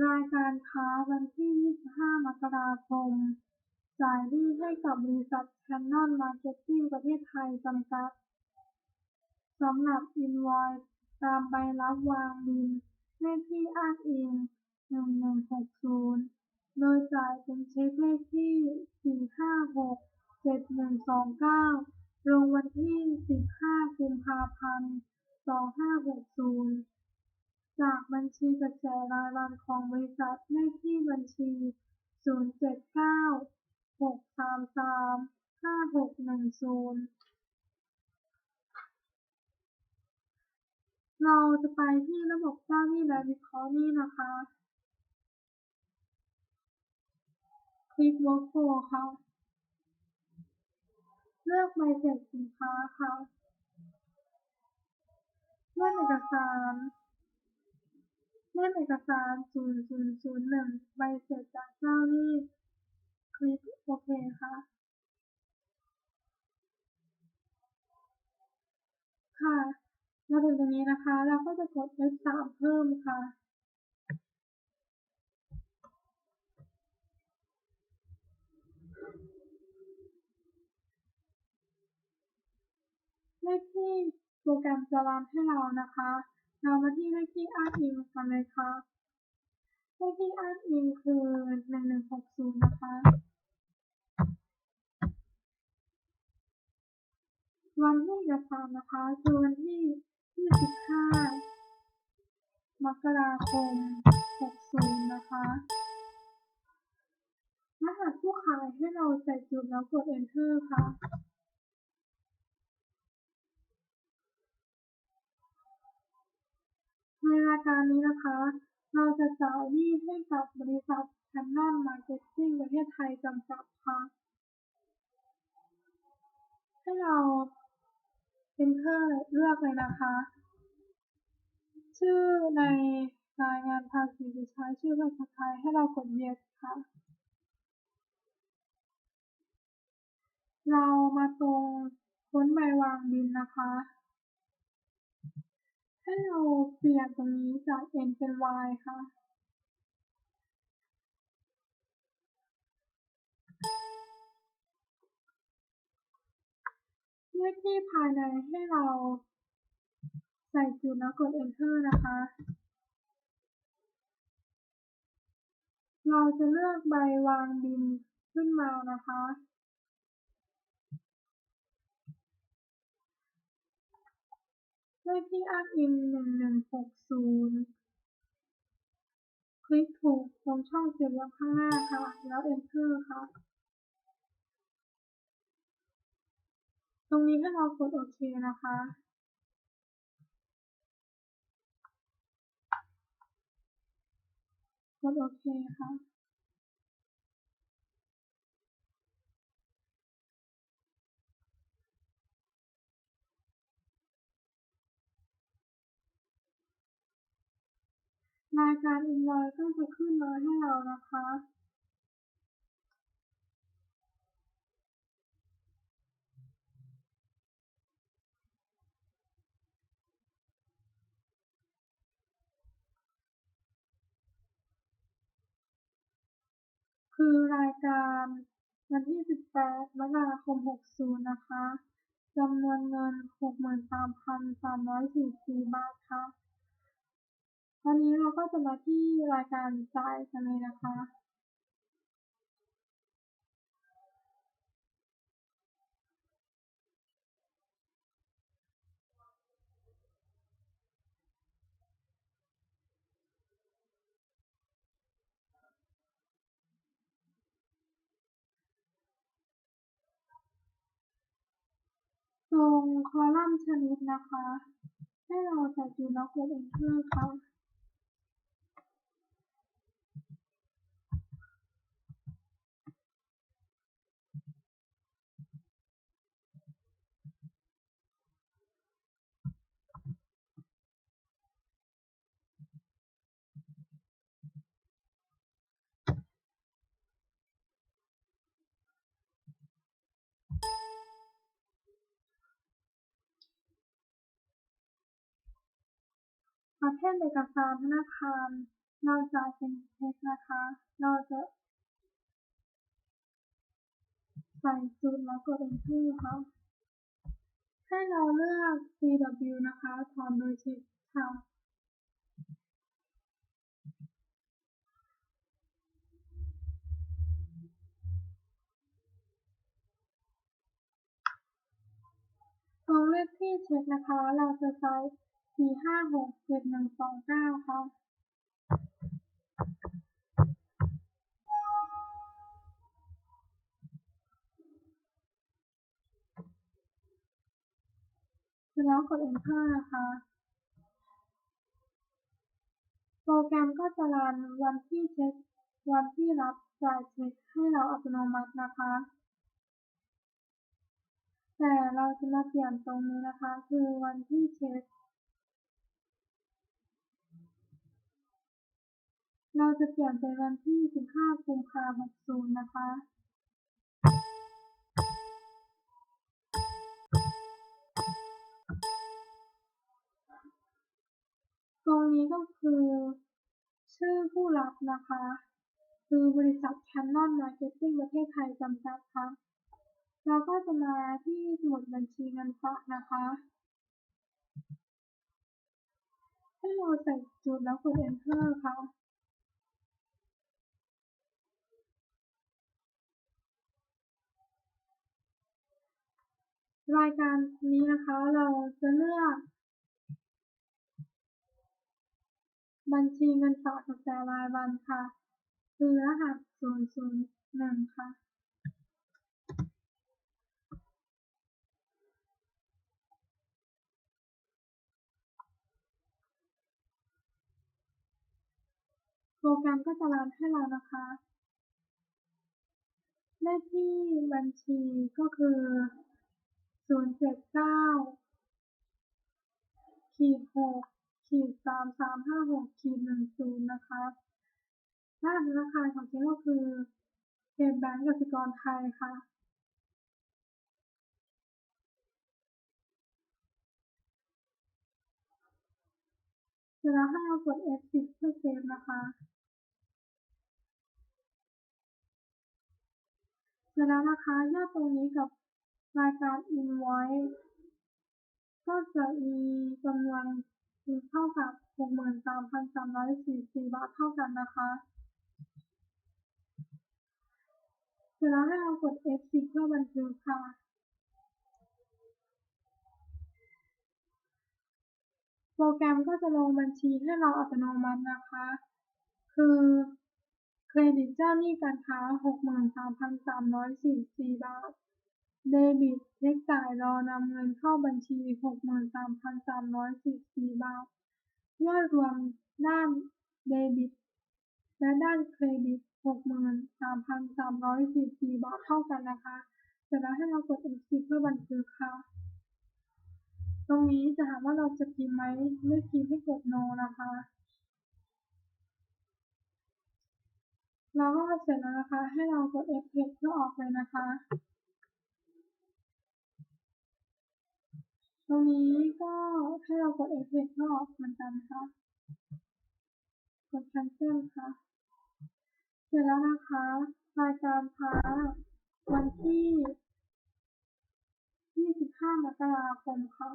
รายการค้าวันที่ 25 มกราคม จ่ายหนี้ให้กับบริษัทแคนนอนมาร์เก็ตติ้งประเทศไทยจำกัด สำหรับอินวอยซ์ตามใบรับวางบิลเลขที่อ้างอิง 1160 โดยจ่ายเป็นเช็คเลขที่ 4567129 ลงวันที่ 15 กุมภาพันธ์ 2560 จากบัญชีกระแสรายวันของบริษัท เลขที่บัญชี079-633-5610เราจะไปที่ระบบเจ้าหนี้และวิเคราะห์หนี้นะคะ คลิก Workflow ค่ะ เลือกใบเสร็จสินค้าค่ะ เลื่อนเอกสาร เลื่อนเอกสาร0001ใบเสร็จจากเจ้าหนี้คลิกโอเคค่ะค่ะมาถึงตรงนี้นะคะ เราก็จะกด F3 เพิ่มค่ะ เลขที่โปรแกรมจะรันให้เรานะคะ เรามาที่เลขที่อ้างอิงกันเลยค่ะเลขที่อ้างอิงคือ1160นะคะ วันที่เอกสารนะคะคือวันที่25มกราคม60นะคะรหัสผู้ขายให้เราใส่จุดแล้วกด Enter ค่ะ ในรายการนี้นะคะ เราจะจ่ายหนี้ให้กับบริษัทแคนนอนมาร์เก็ตติ้งประเทศไทยจำกัดค่ะ ให้เรา Enter เลือกเลยนะคะ ชื่อในรายงานภาษีจะใช้ชื่อภาษาไทยให้เรากด Yes ค่ะ เรามาตรงค้นใบวางบิลนะคะ ให้เราเปลี่ยนตรงนี้จาก N เป็น Y ค่ะ เลขที่ภายในให้เราใส่จุดแล้วกด Enter นะคะ เราจะเลือกใบวางบิลขึ้นมานะคะ เลขที่อ้างอิง1160คลิกถูกตรงช่องเสี่เหลี่ยมข้างหน้าค่ะ แล้ว Enter ค่ะ ตรงนี้ให้เรากดโอเคนะคะกดโอเคค่ะ รายการ Invoice ก็จะขึ้นมาให้เรานะคะคือรายการวันที่ 18 มกราคม 60 นะคะ จำนวนเงิน 63,344 บาทค่ะ ตอนนี้เราก็จะมาที่รายการจ่ายกันเลยนะคะ ตรงคอลัมน์ชนิดนะคะ ให้เราใส่จุดแล้วกด Enter ค่ะ ประเภทเอกสารธนาคาร เราจ่ายเป็นเช็คนะคะ เราจะใส่จุดแล้วกด enter ค่ะ ให้เราเลือก CW นะคะถอนโดยเช็คค่ะตรงเลขที่เช็คนะคะ เราจะใช้ สี่ห้าหกเจ็ดหนึ่งสองเก้าค่ะเสร็จแล้วกด enter นะคะ โปรแกรมก็จะรันวันที่เช็ค วันที่รับจ่ายเช็คให้เราอัตโนมัตินะคะ แต่เราจะมาเปลี่ยนตรงนี้นะคะ คือวันที่เช็ค เราจะเปลี่ยนเป็นวันที่ 15 กุมภาพันธ์ 60 นะคะตรงนี้ก็คือ ชื่อผู้รับนะคะ คือบริษัท Canon Marketing ประเทศไทยจำกัดค่ะเราก็จะมาที่สมุดบัญชีเงินฝากนะคะ ให้เราใส่จุดแล้วกด enter ค่ะ รายการนี้นะคะเราจะเลือก บัญชีเงินฝากตั้งแต่รายวันค่ะ คือรหัส 001 ค่ะโปรแกรมก็จะรันให้เรานะคะ เลขที่บัญชีก็คือ 079ขีด6ขีด3356ขีด10นย์นะคะรหัสธนาคารของเจ๊ก็คือเทปแบงก์กสิกรไทยค่ะเสร็จแล้วให้เรากด F10 เพื่อเซฟนะคะ เสร็จแล้วนะคะยอดตรงนี้กับ รายการ invoice ก็จะมีจำนวนเท่ากับ 63,344 บาทเท่ากันนะคะเสร็จแล้วให้เรากด F10 เพื่อบันทึกค่ะโปรแกรมก็จะลงบัญชีให้เราอัตโนมัตินะคะ คือเครดิตเจ้าหนี้การค้า 63,344 บาท เดบิตเช็คจ่ายรอนำเงินเข้าบัญชี63,344บาท ยอดรวมด้านเดบิต และด้านเครดิต63,344บาทเท่ากันนะคะ เสร็จแล้วให้เรากด F10 เพื่อบันทึกค่ะ ตรงนี้จะถามว่าเราจะพิมพ์ไหมไม่พิมพ์ให้กด no นะคะเราก็เสร็จแล้วนะคะ ให้เรากด F10 เพื่อออกเลยนะคะ รงนี้ก็ให้เรากด F10 เพื่ออกเหมือนกันค่ะ กด cancel ค่ะ เสร็จแล้วนะคะรายการค้าวันที่ 25 มกราคมค่ะ